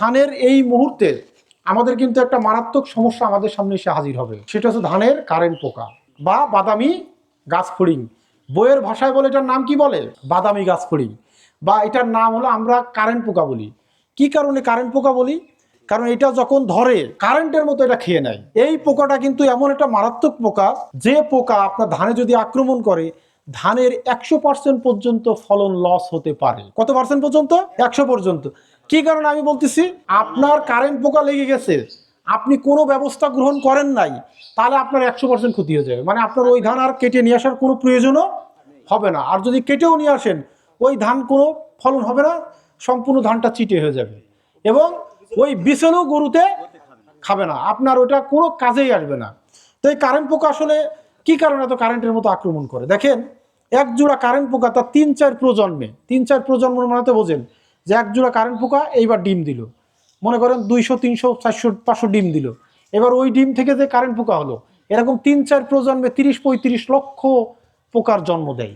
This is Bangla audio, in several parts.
ধানের এই মুহূর্তে আমাদের কিন্তু একটা মারাত্মক সমস্যা আমাদের সামনে এসে হাজির হবে। সেটা হচ্ছে ধানের কারেন্ট পোকা বা বাদামি গাছ ফড়িং বইয়ের ভাষায় বলে এটার নাম কি বলে? বাদামি গাছ ফড়িং বা এটার নাম হলো আমরা কারেন্ট পোকা বলি। কি কারণে কারেন্ট পোকা বলি? কারণ এটা যখন ধরে কারেন্টের মতো এটা খেয়ে নেয়। এই পোকাটা কিন্তু এমন একটা মারাত্মক পোকা, যে পোকা আপনার ধানে যদি আক্রমণ করে, ধানের একশো পার্সেন্ট পর্যন্ত ফলন লস হতে পারে। কত পার্সেন্ট পর্যন্ত? একশো পর্যন্ত। কি কারণে আমি বলতেছি? আপনার কারেন্ট পোকা লেগে গেছে, আপনি কোনো ব্যবস্থা গ্রহণ করেন নাই, তাহলে আপনার একশো পার্সেন্ট ক্ষতি হয়ে যাবে। মানে আপনার ওই ধান আর কেটে নিয়ে আসার কোনো প্রয়োজনও হবে না। আর যদি কেটেও নিয়ে আসেন, ওই ধান কোনো ফলন হবে না, সম্পূর্ণ ধানটা চিটে হয়ে যাবে। এবং ওই বিছানো গরুতে খাবে না, আপনার ওটা কোনো কাজেই আসবে না। তো এই কারেন্ট পোকা আসলে কি কারণে এত কারেন্টের মতো আক্রমণ করে? দেখেন এক জোড়া কারেন্ট পোকা তার তিন চার প্রজন্মে তিন চার প্রজন্মের মানে বোঝেন যে এক জোড়া কারেন্ট পোকা, এইবার ডিম দিল। মনে করেন দুইশো, তিনশো, চারশো, পাঁচশো ডিম দিল। এবার ওই ডিম থেকে যে কারেন্ট পোকা হলো, এরকম তিন, চার প্রজন্মে তিরিশ, পঁয়ত্রিশ লক্ষ পোকার জন্ম দেয়।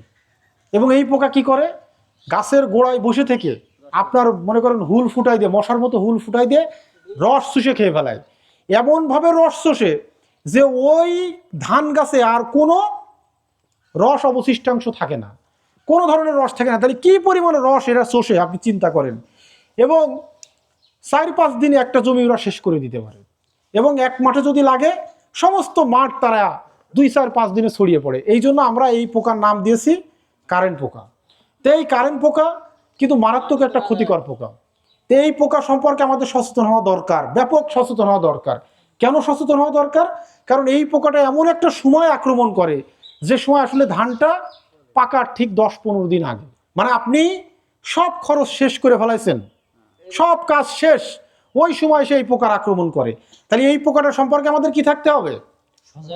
এবং এই পোকা কি করে? গাছের গোড়ায় বসে থেকে আপনার মনে করেন হুল ফুটাই দিয়ে, মশার মতো হুল ফুটাই দিয়ে রস চুষে খেয়ে ফেলায়। এমনভাবে রস চষে যে ওই ধান গাছে আর কোনো রস অবশিষ্টাংশ থাকে না। কোনো ধরনের রস থাকে না। তাহলে কী পরিমাণে রস এরা চষে আপনি চিন্তা করেন। এবং চার পাঁচ দিনে একটা জমি ওরা শেষ করে দিতে পারে। এবং এক মাঠে যদি লাগে, সমস্ত মাঠ তারা দুই, চার, পাঁচ দিনে ছড়িয়ে পড়ে। এই জন্য আমরা এই পোকার নাম দিয়েছি কারেন্ট পোকা। তো এই কারেন্ট পোকা কিন্তু মারাত্মক একটা ক্ষতিকর পোকা। তো এই পোকা সম্পর্কে আমাদের সচেতন হওয়া দরকার, ব্যাপক সচেতন হওয়া দরকার। কেন সচেতন হওয়া দরকার? কারণ এই পোকাটা এমন একটা সময় আক্রমণ করে, যে সময় আসলে ধানটা পাকার ঠিক দশ পনেরো দিন আগে। মানে আপনি সব খরচ শেষ করে ফেলাইছেন। সব কাজ শেষ। ওই সময় সেই পোকার আক্রমণ করে। তাহলে এই পোকাটা সম্পর্কে আমাদের কি থাকতে হবে?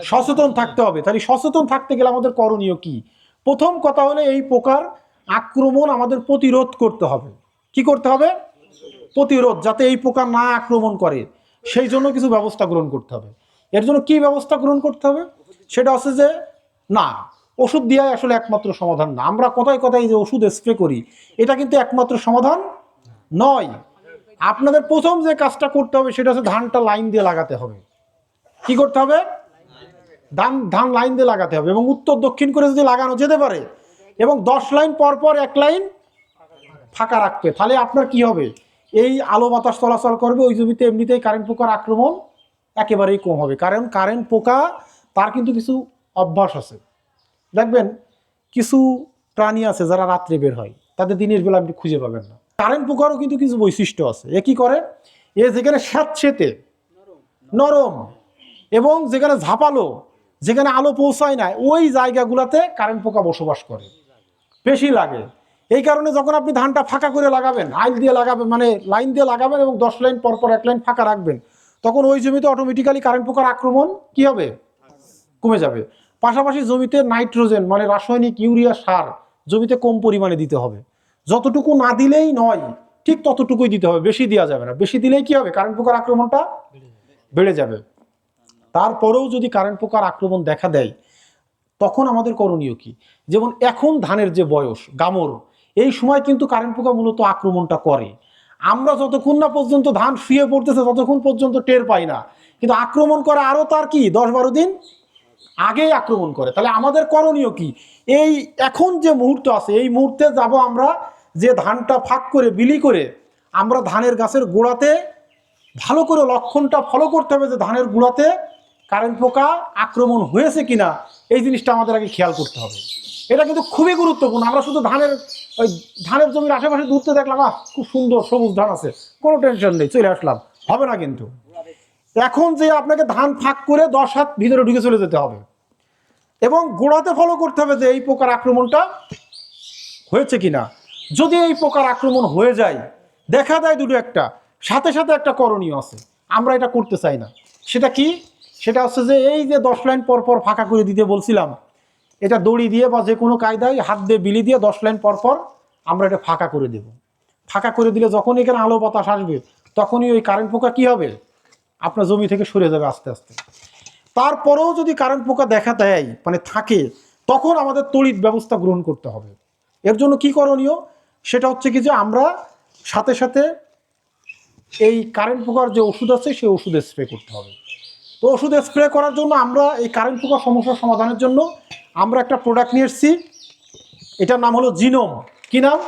সচেতন থাকতে হবে। তাহলে সচেতন থাকতে গেলে আমাদের করণীয় কি? প্রথম কথা হলে এই পোকার আক্রমণ আমাদের প্রতিরোধ করতে হবে। কি করতে হবে? প্রতিরোধ যাতে এই পোকা না আক্রমণ করে। সেই জন্য কিছু ব্যবস্থা গ্রহণ করতে হবে। এর জন্য কি ব্যবস্থা গ্রহণ করতে হবে? সেটা হচ্ছে যে না ওষুধ দেওয়াই আসলে একমাত্র সমাধান না। আমরা কোথায় কোথায় যে ওষুধ স্প্রে করি, এটা কিন্তু একমাত্র সমাধান নয়। আপনাদের প্রথম যে কাজটা করতে হবে সেটা হচ্ছে ধানটা লাইন দিয়ে লাগাতে হবে। কি করতে হবে? ধান ধান লাইন দিয়ে লাগাতে হবে এবং উত্তর দক্ষিণ করে যদি লাগানো যেতে পারে এবং দশ লাইন পর পর এক লাইন ফাঁকা রাখবে তাহলে আপনার কি হবে? এই আলো বাতাস চলাচল করবে, ওই জমিতে এমনিতেই কারেন্ট পোকার আক্রমণ একেবারেই কম হবে। কারণ কারেন্ট পোকা, তার কিন্তু কিছু অভ্যাস আছে। দেখবেন কিছু প্রাণী আছে যারা রাত্রে বের হয়, তাদের দিনের বেলা আপনি খুঁজে পাবেন না। কারেন্ট পোকারও কিন্তু কিছু বৈশিষ্ট্য আছে। এ কি করে? এ যেখানে স্যাঁতসেতে নরম, এবং যেখানে ঝাপালো, যেখানে আলো পৌঁছায় না ওই জায়গাগুলোতে কারেন্ট পোকা বসবাস করে। বেশি লাগে। এই কারণে যখন আপনি ধানটা ফাঁকা করে লাগাবেন, আইল দিয়ে লাগাবেন মানে লাইন দিয়ে লাগাবেন এবং দশ লাইন পর পর এক লাইন ফাঁকা রাখবেন, তখন ওই জমিতে অটোমেটিক্যালি কারেন্ট পোকার আক্রমণ কি হবে? কমে যাবে। পাশাপাশি জমিতে নাইট্রোজেন মানে রাসায়নিক ইউরিয়া সার জমিতে কম পরিমাণে দিতে হবে। যতটুকু না দিলেই নয়, ঠিক ততটুকুই দিতে হবে, বেশি দেওয়া যাবে না। বেশি দিলেই কি হবে? কারেন্ট পোকার আক্রমণটা বেড়ে যাবে। তারপরেও যদি কারেন্ট পোকার আক্রমণ দেখা দেয়, তখন আমাদের করণীয় কি? যেমন এখন ধানের যে বয়স, গামর, এই সময় কিন্তু কারেন্ট পোকা মূলত আক্রমণটা করে। আমরা যতক্ষণ না পর্যন্ত ধান শুয়ে পড়তেছে, ততক্ষণ পর্যন্ত টের পাই না। কিন্তু আক্রমণ করে আরও তার কি? দশ বারো দিন আগেই আক্রমণ করে। তাহলে আমাদের করণীয় কি? এই এখন যে মুহূর্ত আছে, এই মুহূর্তে যাব আমরা যে ধানটা ফাঁক করে, বিলি করে, আমরা ধানের গাছের গোড়াতে ভালো করে লক্ষণটা ফলো করতে হবে যে ধানের গোড়াতে কারেন্ট পোকা আক্রমণ হয়েছে কিনা, এই জিনিসটা আমাদের আগে খেয়াল করতে হবে। এটা কিন্তু খুবই গুরুত্বপূর্ণ। আমরা শুধু ধানের, ওই ধানের জমির আশেপাশে দূরতে দেখলাম, আহ, খুব সুন্দর সবুজ ধান আছে, কোনো টেনশন নেই, চলে আসলাম। হবে না কিন্তু। এখন যে আপনাকে ধান ফাঁক করে দশ হাত ভিতরে ঢুকে চলে যেতে হবে। এবং গোড়াতে ফলো করতে হবে যে এই পোকার আক্রমণটা হয়েছে কিনা। যদি এই পোকার আক্রমণ হয়ে যায়, দেখা দেয় দুটো একটা, সাথে সাথে একটা করণীয় আছে। আমরা এটা করতে চাই না। সেটা কি? সেটা হচ্ছে যে এই যে দশ লাইন পর পর ফাঁকা করে দিতে বলছিলাম, এটা দড়ি দিয়ে বা যে কোনো কায়দায় হাত দিয়ে বিলি দিয়ে দশ লাইন পর পর আমরা এটা ফাঁকা করে দেব। ফাঁকা করে দিলে যখন এখানে আলো বাতাস আসবে, তখনই ওই কারেন্ট পোকা কি হবে? আপনার জমি থেকে সরে যাবে আস্তে আস্তে। তারপরেও যদি কারেন্ট পোকা দেখা দেয় মানে থাকে তখন আমাদের তড়িৎ ব্যবস্থা গ্রহণ করতে হবে। এর জন্য কি করণীয়? সেটা হচ্ছে কি যে আমরা সাথে সাথে এই কারেন্ট পোকার যে ওষুধ আছে সেই ওষুধ স্প্রে করতে হবে। তো ওষুধ স্প্রে করার জন্য আমরা এই কারেন্ট পোকা সমস্যার সমাধানের জন্য আমরা একটা প্রোডাক্ট নিয়ে এসেছি। এটার নাম হলো জিনোম কি নাম?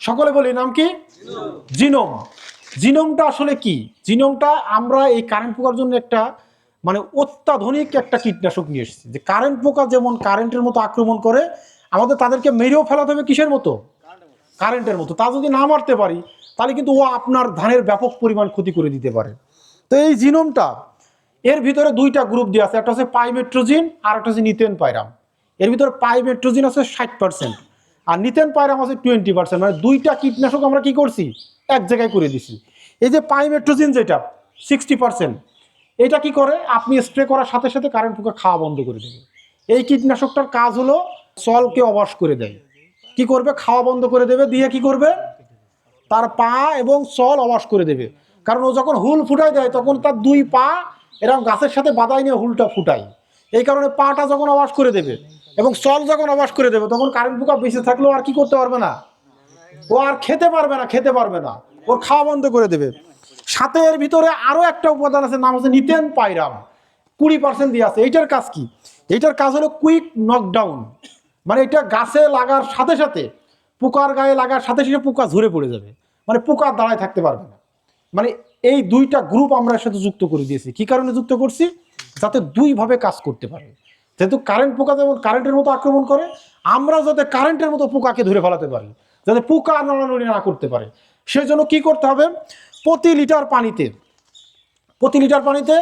সকলে বলি নাম কি? জিনোম জিনোমটা আসলে কি? জিনোমটা আমরা এই কারেন্ট পোকার জন্য একটা মানে অত্যাধুনিক একটা কীটনাশক নিয়ে এসেছি। যে কারেন্ট পোকা যেমন কারেন্টের মতো আক্রমণ করে, আমাদের তাদেরকে মেরেও ফেলাতে হবে কিসের মতো? কারেন্টের মতো। তা যদি না মারতে পারি, তাহলে কিন্তু ও আপনার ধানের ব্যাপক পরিমাণ ক্ষতি করে দিতে পারে। তো এই জিনোমটা, এর ভিতরে দুইটা গ্রুপ দিয়ে আছে। একটা হচ্ছে পাইমেট্রোজিন, আর একটা হচ্ছে নিতেন পাইরাম। এর ভিতরে পাইমেট্রোজিন আছে ষাট পার্সেন্ট আর নিতেন পাইরাম আছে টোয়েন্টি পার্সেন্ট মানে দুইটা কীটনাশক আমরা কি করছি? এক জায়গায় করে দিছি। এই যে পাইমেট্রোজিন যেটা সিক্সটি পার্সেন্ট এটা কি করে? আপনি স্প্রে করার সাথে সাথে কারেন্ট পোকা খাওয়া বন্ধ করে দেবে। এই কীটনাশকটার কাজ হলো সলকে অবাস করে দেয়। কি করবে? খাওয়া বন্ধ করে দেবে। দিয়ে কি করবে? তার পা এবং সল অবাস করে দেবে। কারণ ও যখন হুল ফুটাই দেয়, তখন তার দুই পা এরকম গাছের সাথে বাদাই নিয়ে হুলটা ফুটায়। এই কারণে পাটা যখন অবাস করে দেবে এবং সল যখন অবাস করে দেবে, তখন কারেন্ট পোকা বেঁচে থাকলেও আর কি করতে পারবে না? ও আর খেতে পারবে না, খেতে পারবে না। ওর খাওয়া বন্ধ করে দেবে। সাথে এর ভিতরে আরও একটা উপাদান আছে, নাম হচ্ছে নিতেন পাইরাম কুড়ি পার্সেন্ট দিয়ে আছে। এইটার কাজ কি? এইটার কাজ হলো কুইক নকডাউন মানে এটা গাছে লাগার সাথে সাথে, পোকার গায়ে লাগার সাথে সাথে পোকা ঝরে পড়ে যাবে। মানে পোকার দাঁড়ায় থাকতে পারবে না। মানে এই দুইটা গ্রুপ আমরা সাথে যুক্ত করে দিয়েছি। কি কারণে যুক্ত করছি? যাতে দুইভাবে কাজ করতে পারে। যেহেতু কারেন্ট পোকা যেমন কারেন্টের মতো আক্রমণ করে, আমরা যাতে কারেন্টের মতো পোকাকে ধরে ফেলাতে পারি। যাতে পোকা নড়ানড়ি না করতে পারে। সেই জন্য কী করতে হবে? প্রতি লিটার পানিতে, প্রতি লিটার পানিতে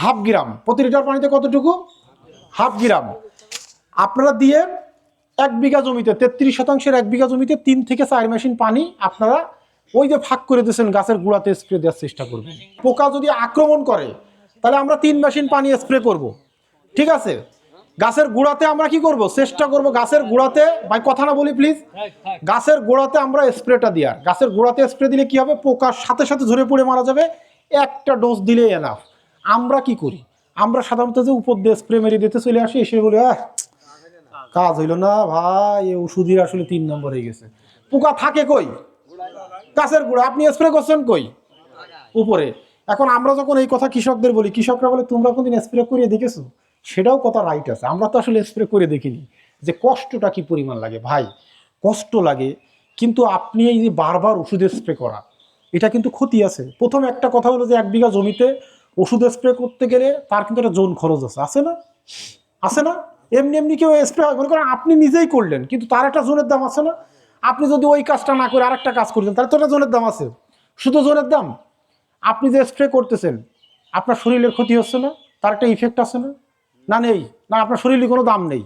হাফ গ্রাম, প্রতি লিটার পানিতে কতটুকু? Half gram. আপনারা দিয়ে এক বিঘা জমিতে, তেত্রিশ শতাংশের এক বিঘা জমিতে তিন থেকে চার মেশিন পানি আপনারা ওই যে ফাঁক করে দিয়েছেন গাছের গুঁড়াতে স্প্রে দেওয়ার চেষ্টা করবেন। পোকা যদি আক্রমণ করে, তাহলে আমরা তিন মেশিন পানি স্প্রে করব। ঠিক আছে? গাছের গোড়াতে আমরা কি করব? চেষ্টা করব গাছের গোড়াতে ভাই কথা না বলি প্লিজ গাছের গোড়াতে আমরা স্প্রেটা দিয়ার গাছের গোড়াতে স্প্রে দিলে কি হবে? পোকার সাথে সাথে ঝরে পড়ে মারা যাবে। একটা ডোজ দিলেই এনাফ আমরা কি করি? আমরা সাধারণত যে উপর দিয়ে স্প্রে মেরে দিতে চলে আসি এসে বলে আহ কাজ হইল না ভাই এই ওষুধের আসলে তিন নম্বর হয়ে গেছে। পোকা থাকে কই? গাছের গোড়া। আপনি স্প্রে করছেন কই? উপরে। এখন আমরা যখন এই কথা কৃষকদের বলি কৃষকরা বলে তোমরা কোনদিন স্প্রে করিয়ে দেখেছ? সেটাও কথা রাইট আছে। আমরা তো আসলে স্প্রে করে দেখিনি যে কষ্টটা কি পরিমাণ লাগে। ভাই, কষ্ট লাগে, কিন্তু আপনি এই যে বারবার ওষুধের স্প্রে করা, এটা কিন্তু ক্ষতি আছে। প্রথম একটা কথা হলো যে এক বিঘা জমিতে ওষুধ স্প্রে করতে গেলে তার কিন্তু একটা জোন খরচ আছে। আছে না? আছে না? এমনি এমনি কেউ স্প্রে হয়। মনে করেন আপনি নিজেই করলেন, কিন্তু তার একটা জোনের দাম আছে না? আপনি যদি ওই কাজটা না করে আরেকটা কাজ করতেন, তাহলে তো একটা জোনের দাম আছে। শুধু জোনের দাম। আপনি যে স্প্রে করতেছেন, আপনার শরীরের ক্ষতি হচ্ছে না? তার একটা ইফেক্ট আছে না? না, নেই। না, আপনার শরীরে কোনো দাম নেই।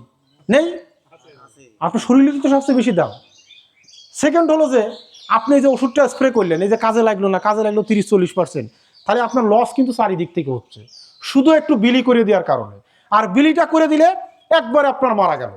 নেই? আপনার শরীরে তো সবচেয়ে বেশি দাম। সেকেন্ড হলো যে, আপনি যে ওষুধটা স্প্রে করলেন, এই যে কাজে লাগল না, কাজে লাগল তিরিশ, চল্লিশ পার্সেন্ট তাহলে আপনার লস কিন্তু চারিদিক থেকে হচ্ছে। শুধু একটু বিলি করে দেওয়ার কারণে। আর বিলিটা করে দিলে একবার আপনার মারা গেল।